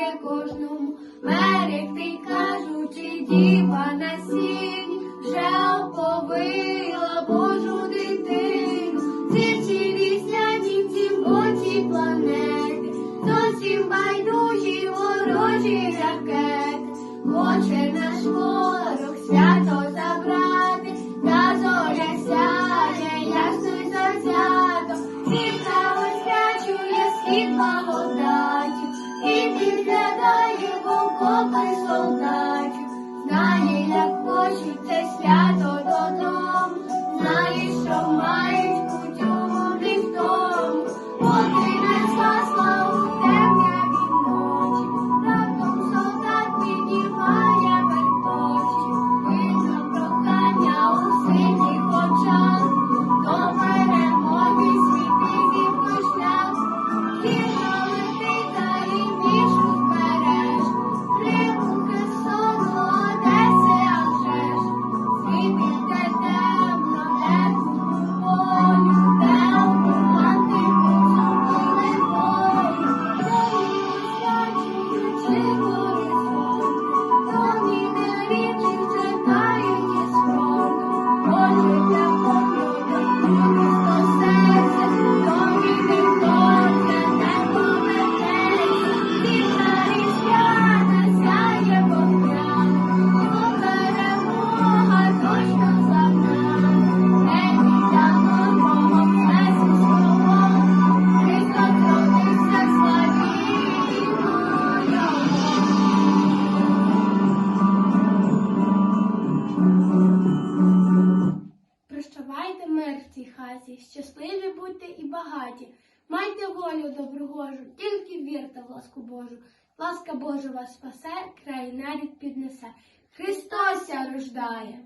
є кожному мерехти, кажучи, діва на сіні, вже оповила Божу дитину, зірці вісняні, цім боці планети, зовсім байдужі ворожі ракети, хоче наш ворог благодаті, і підглядає окопи солдатів, знає, як хочеться свято додому, знає, що мають мир в цій хаті, щасливі будьте і багаті. Майте волю доброгожу, тільки вірте в ласку Божу. Ласка Божа вас спасе, край навіть піднесе. Христося рождає.